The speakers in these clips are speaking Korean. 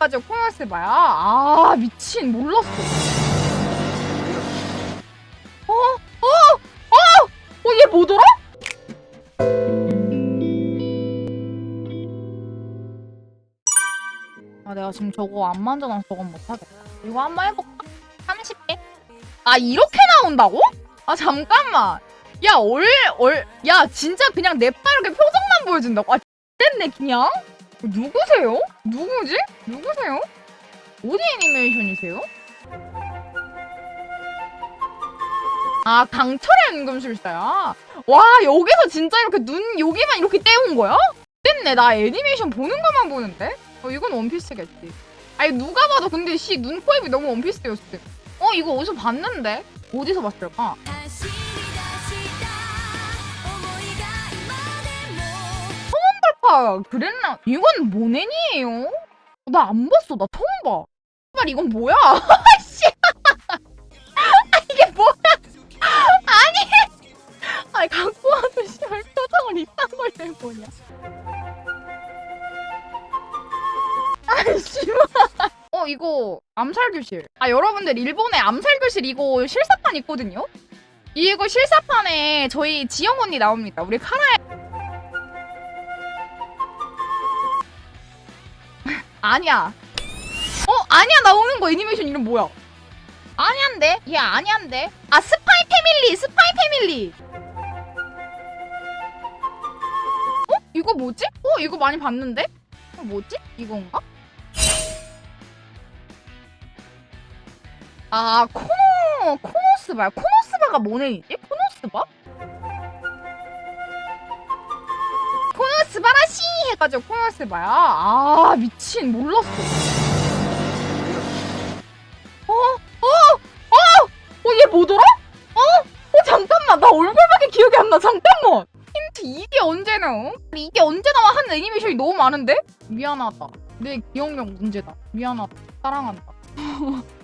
해가지고 코너스바야. 아 미친 몰랐어. 어? 어? 어? 어? 얘 뭐더라? 아 내가 지금 저거 안 만져놔서 저건 못하겠다. 이거 한번 해볼까? 30개? 아 이렇게 나온다고? 아 잠깐만. 야 얼얼야 진짜 그냥 내 빠르게 표정만 보여준다고? 아 됐네 그냥? 누구세요? 누구지? 누구세요? 어디 애니메이션이세요? 아 강철의 연금술사야. 와 여기서 진짜 이렇게 눈 여기만 이렇게 떼운 거야? 됐네 나 애니메이션 보는 것만 보는데. 어 이건 원피스겠지. 아니 누가 봐도 근데 씨 눈, 코, 입이 너무 원피스였어. 어 이거 어디서 봤는데? 어디서 봤을까? 아 그랬나? 이건 뭔 애니예요? 나 안 봤어 나 처음 봐. 말 이건 뭐야? 씨. 아 이게 뭐야? 아니 아니 갖고 와도 씨발 표정을 이딴 걸 내보냐? 아이씨. 어 이거 암살 교실. 아 여러분들 일본에 암살 교실 이거 실사판 있거든요. 이거 실사판에 저희 지영 언니 나옵니다. 우리 카나 아니야. 어 아니야 나오는 거 애니메이션 이름 뭐야? 아니한데? 얘 아니한데? 아 스파이 패밀리 스파이 패밀리. 어 이거 뭐지? 어 이거 많이 봤는데? 어, 뭐지? 이건가? 아 코노 코노스바 코노스바가 뭔 애니지? 코노스바? 스바라시 해가지고 코노스바야. 아 미친 몰랐어. 어? 어? 어? 어? 얘 뭐더라? 어? 어 잠깐만 나 얼굴밖에 기억이 안 나. 잠깐만. 힌트 이게 언제 나와? 이게 언제 나와 하는 애니메이션이 너무 많은데? 미안하다. 내 기억력 문제다. 미안하다. 사랑한다.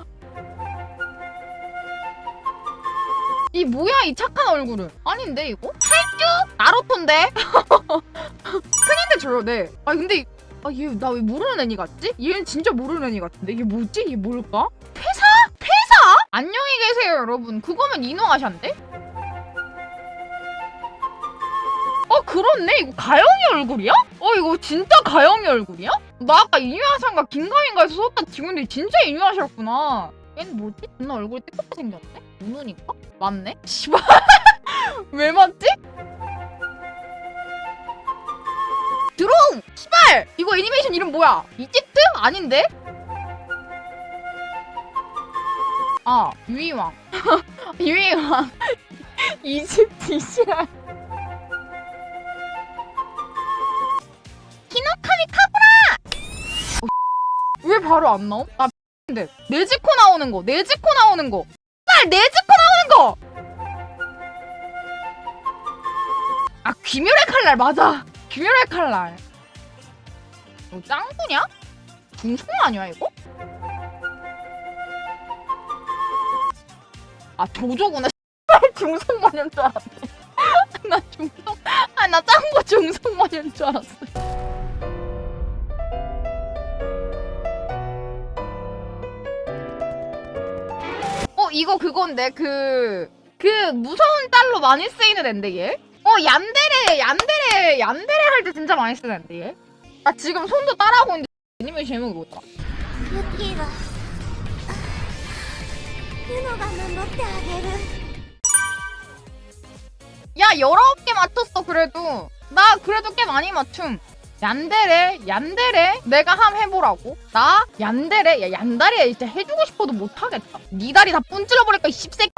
이 뭐야 이 착한 얼굴은 아닌데 이거? 살쭈? 나루토인데? 큰인데 줘요 네. 아 근데 아 얘 나 왜 모르는 애니 같지? 얘는 진짜 모르는 애니 같은데 이게 뭐지? 이게 뭘까? 폐사? 폐사? 안녕히 계세요 여러분 그거면 이노아샤인데? 어 그렇네 이거 가영이 얼굴이야? 어 이거 진짜 가영이 얼굴이야? 나 아까 이누아샤인가 긴가민가에서 썼다 친구인데 진짜 이누아샤였구나 얘는 뭐지? 존나 얼굴이 띠껍게 생겼네? 우눈인가? 맞네? 씨발 왜 맞지? 드롱! 씨발! 이거 애니메이션 이름 뭐야? 이집트? 아닌데? 아 유이왕 유이왕 이집트 이시랄 히노카미 카구라! 어, 왜 바로 안 나옴? 아 근데 네즈코 나오는 거 네즈코 나오는 거 날 네즈코 나오는 거! 아 귀멸의 칼날 맞아 귀멸의 칼날 너 짱구냐? 중성 아니야 이거? 아 조조구나 중성 마녀인 줄 알았네 나 중성 아나 짱구 중성 마녀인 줄 알았어 이거 그건데 그... 그 무서운 딸로 많이 쓰이는 앤데 얘? 어 얀데레 얀데레 얀데레 할 때 진짜 많이 쓰는 앤데 얘? 아 지금 손도 따라하고 있는데 애니메 제목이 뭐더라? 루키와 유노가 만먹대 아게르 야 여러 개 맞췄어 그래도 나 그래도 꽤 많이 맞춤 얀데레 얀데레? 내가 함 해보라고? 나 얀데레? 야 얀다레 진짜 해주고 싶어도 못하겠다. 니 다리 다 분질러버릴까 이 씹새끼